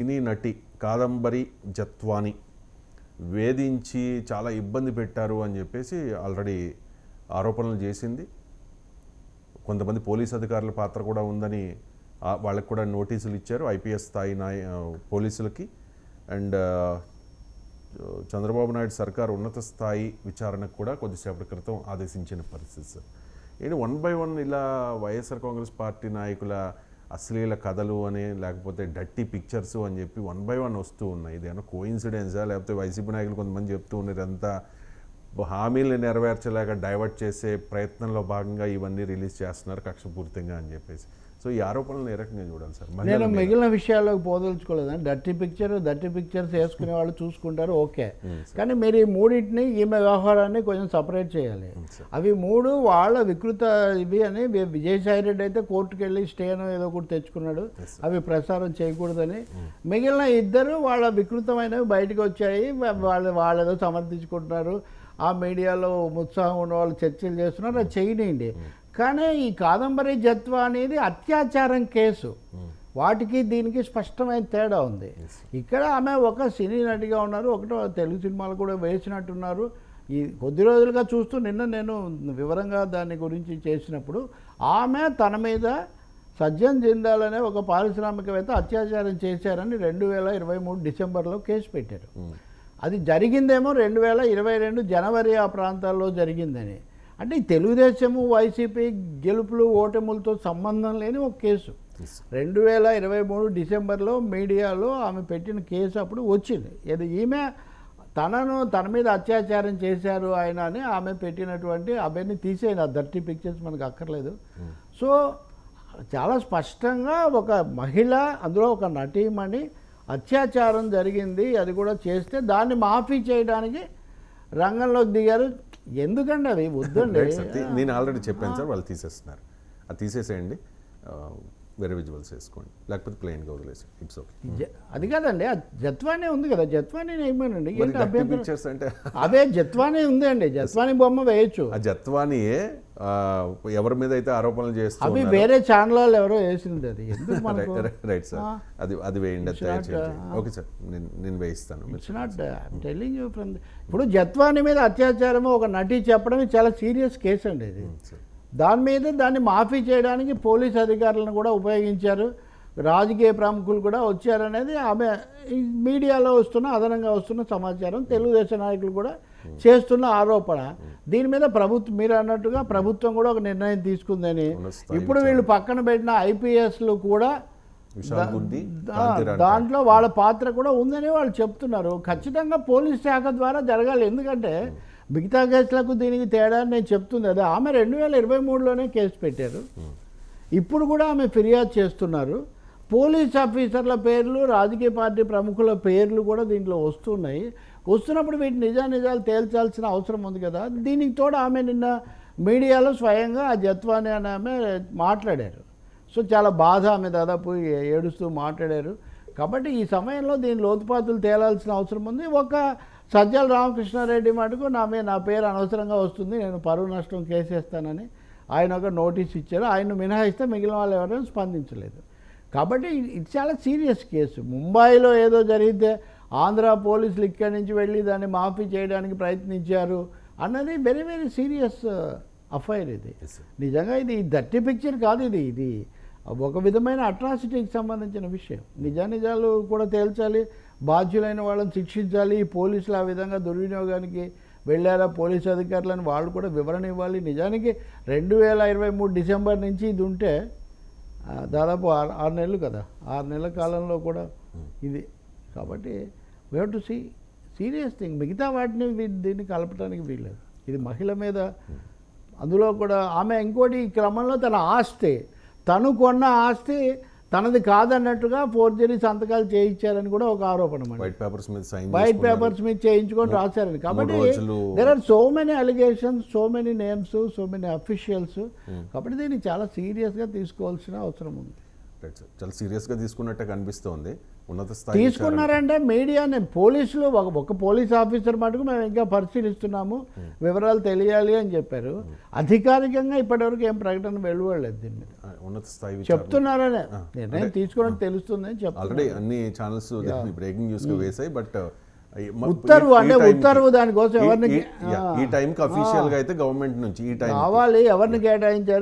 సినీ నటి కాదంబరి జత్వాని వేధించి చాలా ఇబ్బంది పెట్టారు అని చెప్పేసి ఆల్రెడీ ఆరోపణలు చేసింది. కొంతమంది పోలీస్ అధికారుల పాత్ర కూడా ఉందని వాళ్ళకు వాళ్ళకి కూడా నోటీసులు ఇచ్చారు ఐపీఎస్ స్థాయి నాయ పోలీసులకి. అండ్ చంద్రబాబు నాయుడు సర్కార్ ఉన్నత స్థాయి విచారణకు కూడా కొద్దిసేపటి క్రితం ఆదేశించిన పరిస్థితి సార్. ఏంటి వన్ బై వన్ ఇలా వైఎస్ఆర్ కాంగ్రెస్ పార్టీ నాయకుల అశ్లీల కథలు అని లేకపోతే డట్టి పిక్చర్స్ అని చెప్పి వన్ బై వన్ వస్తూ ఉన్నాయి. ఇదేమో కోయిన్సిడెన్సా? లేకపోతే వైసీపీ నాయకులు కొంతమంది చెప్తూ ఉన్నారు అంతా హామీలు నెరవేర్చలేక డైవర్ట్ చేసే ప్రయత్నంలో భాగంగా ఇవన్నీ రిలీజ్ చేస్తున్నారు కక్షపూరితంగా అని చెప్పేసి. సో ఈ ఆరోపణలు ఏ రకంగా చూడాలి సార్? నేను. మిగిలిన విషయాల్లోకి పోదలుచుకోలేదండి. డర్టీ పిక్చర్ డర్టీ పిక్చర్స్ వేసుకునే వాళ్ళు చూసుకుంటారు ఓకే. కానీ మీరు ఈ మూడింటిని ఈమె వ్యవహారాన్ని కొంచెం సపరేట్ చేయాలి. అవి మూడు వాళ్ళ వికృత ఇవి అని విజయసాయి రెడ్డి అయితే కోర్టుకు వెళ్ళి స్టేను ఏదో ఒకటి తెచ్చుకున్నాడు. అవి ప్రసారం చేయకూడదని. మిగిలిన ఇద్దరు వాళ్ళ వికృతమైనవి బయటకు వచ్చాయి. వాళ్ళు వాళ్ళు ఏదో సమర్థించుకుంటున్నారు. ఆ మీడియాలో ఉత్సాహం ఉన్న వాళ్ళు చర్చలు చేస్తున్నారు అది చేయనియండి. కానీ ఈ కాదంబరి జత్వ అనేది అత్యాచారం కేసు. వాటికి దీనికి స్పష్టమైన తేడా ఉంది. ఇక్కడ ఆమె ఒక సినీ నటిగా ఉన్నారు ఒకటో తెలుగు సినిమాలు కూడా వేసినట్టున్నారు. ఈ కొద్ది రోజులుగా చూస్తూ నిన్న నేను వివరంగా దాని గురించి చేసినప్పుడు ఆమె తన మీద సజ్జన్ జిందాల్ అనే ఒక పారిశ్రామికవేత్త అత్యాచారం చేశారని రెండు వేల ఇరవై మూడు డిసెంబర్లో కేసు పెట్టారు. అది జరిగిందేమో రెండు వేల ఇరవై రెండు జనవరి ఆ ప్రాంతాల్లో జరిగిందని. అంటే తెలుగుదేశము వైసీపీ గెలుపులు ఓటములతో సంబంధం లేని ఒక కేసు. రెండు వేల ఇరవై మూడు డిసెంబర్లో మీడియాలో ఆమె పెట్టిన కేసు అప్పుడు వచ్చింది. ఇది ఈమె తనను తన మీద అత్యాచారం చేశారు ఆయన అని ఆమె పెట్టినటువంటి అవన్నీ తీసేయండి. ఆ దర్టీ పిక్చర్స్ మనకు అక్కర్లేదు. సో చాలా స్పష్టంగా ఒక మహిళ అందులో ఒక నటీమణి అత్యాచారం జరిగింది అది కూడా చేస్తే దాన్ని మాఫీ చేయడానికి రంగంలోకి దిగారు. ఎందుకండి అవి? వద్దండి. నేను ఆల్రెడీ చెప్పాను సార్ వాళ్ళు తీసేస్తున్నారు. అది తీసేసేయండి. వేరే విజువల్స్ వేసుకోండి. లేకపోతే ప్లెయిన్గా వదిలేసి ఇట్స్ ఓకే అది కాదండి ఆ జత్వానీ ఉంది కదా జత్వానీ అభ్యంతరం? పిక్చర్స్ అంటే? అవే జత్వానీ ఉంది అండి జత్వానీ బొమ్మ వేయచ్చు. ఆ జత్వానియే ఆ, ఎవరి మీద అయితే ఆరోపణలు చేస్తూ అవి వేరే ఛానల్ వాళ్ళు ఎవరో వేసింది అది. Right sir. అది అది వేయండి అది. ఓకే సార్ నేను నేను వేయిస్తాను. It's not telling you from ఇప్పుడు జత్వాని మీద అత్యాచారము ఒక నటి చెప్పడం చాలా సీరియస్ కేసు అండి ఇది. సార్ దాని మీద దాన్ని మాఫీ చేయడానికి పోలీస్ అధికారులను కూడా ఉపయోగించారు. రాజకీయ ప్రముఖులు కూడా వచ్చారనేది ఆమె మీడియాలో వస్తున్న అదనంగా వస్తున్న సమాచారం. తెలుగుదేశం నాయకులు కూడా చేస్తున్న ఆరోపణ. దీని మీద ప్రభుత్వం మీరు అన్నట్టుగా ప్రభుత్వం కూడా ఒక నిర్ణయం తీసుకుందని. ఇప్పుడు వీళ్ళు పక్కన పెట్టిన ఐపీఎస్లు కూడా దాంట్లో వాళ్ళ పాత్ర కూడా ఉందని వాళ్ళు చెప్తున్నారు. ఖచ్చితంగా పోలీస్ శాఖ ద్వారా జరగాలి. ఎందుకంటే మిగతా కేసులకు దీనికి తేడా అని నేను చెప్తుంది. అదే ఆమె రెండు వేల ఇరవై మూడులోనే కేసు పెట్టారు. ఇప్పుడు కూడా ఆమె ఫిర్యాదు చేస్తున్నారు. పోలీస్ ఆఫీసర్ల పేర్లు రాజకీయ పార్టీ ప్రముఖుల పేర్లు కూడా దీంట్లో వస్తున్నాయి. వస్తున్నప్పుడు వీటి నిజానిజాలు తేల్చాల్సిన అవసరం ఉంది కదా. దీనికి తోడు ఆమె నిన్న మీడియాలో స్వయంగా ఆ జత్వాని అని ఆమె మాట్లాడారు. సో చాలా బాధ ఆమె దాదాపు ఏడుస్తూ మాట్లాడారు. కాబట్టి ఈ సమయంలో దీని లోతుపాతులు తేలాల్సిన అవసరం ఉంది. ఒక సజ్జల రామకృష్ణారెడ్డి మటుకు నా మీద నా పేరు అనవసరంగా వస్తుంది. నేను పరువు నష్టం కేసేస్తానని ఆయన ఒక నోటీస్ ఇచ్చారు. ఆయన మినహాయిస్తే మిగిలిన వాళ్ళు ఎవరైనా స్పందించలేదు. కాబట్టి ఇది- చాలా సీరియస్ కేసు. ముంబైలో ఏదో జరిగితే ఆంధ్ర పోలీసులు ఇక్కడి నుంచి వెళ్ళి దాన్ని మాఫీ చేయడానికి ప్రయత్నించారు అన్నది వెరీ వెరీ సీరియస్ అఫైర్ ఇది. నిజంగా ఇది దట్టి పిక్చర్ కాదు ఇది. ఇది ఒక విధమైన అట్రాసిటీకి సంబంధించిన విషయం. నిజానిజాలు కూడా తేల్చాలి. బాధ్యులైన వాళ్ళని శిక్షించాలి. ఈ పోలీసులు ఆ విధంగా దుర్వినియోగానికి వెళ్ళారా? పోలీసు అధికారులను వాళ్ళు కూడా వివరణ ఇవ్వాలి. నిజానికి రెండు వేల ఇరవై మూడు డిసెంబర్ నుంచి ఇది ఉంటే దాదాపు ఆరు ఆరు నెలలు కదా. ఆరు నెలల కాలంలో కూడా ఇది. కాబట్టి we to see serious thing మిగతా వాటిని వీ- దీన్ని కలపడానికి వీల్లేదు. ఇది మహిళ మీద అందులో కూడా ఆమె ఇంకోటి ఈ క్రమంలో తన ఆస్తి తను కొన్న ఆస్తి తనది కాదన్నట్టుగా ఫోర్జరీ సంతకాలు చేయించారని కూడా ఒక ఆరోపణ వైట్ పేపర్స్ మీద వైట్ పేపర్స్ మీద చేయించుకొని రాశారని కాబట్టి రోజులు- there are so many allegations so many names so many officials కాబట్టి దీన్ని చాలా సీరియస్గా తీసుకోవాల్సిన అవసరం ఉంది. చాలా సీరియస్గా తీసుకున్నట్టే కనిపిస్తోంది. ఉన్నత స్థాయి తీసుకున్నారంటే మీడియాని పోలీసులు ఒక ఒక పోలీస్ ఆఫీసర్ మటుకు మేము ఇంకా పరిశీలిస్తున్నాము వివరాలు తెలియాలి అని చెప్పారు. అధికారికంగా ఇప్పటివరకు ఏం ప్రకటన వెలువడలేదు దీని మీద. ఉన్నత స్థాయి చెప్తున్నారనే. నిర్ణయం తీసుకోవడం తెలుస్తుందని చెప్తున్నారు. ఆల్రెడీ అన్ని ఛానల్స్ బ్రేకింగ్ న్యూస్ వేసాయి బట్ ఉత్తర్వు అంటే ఉత్తర్వు దానికోసం ఎవరిని ఈ టైంకి అఫీషియల్గా అయితే గవర్నమెంట్ నుంచి ఈ టైం కావాలి ఎవరిని కేటాయించారు?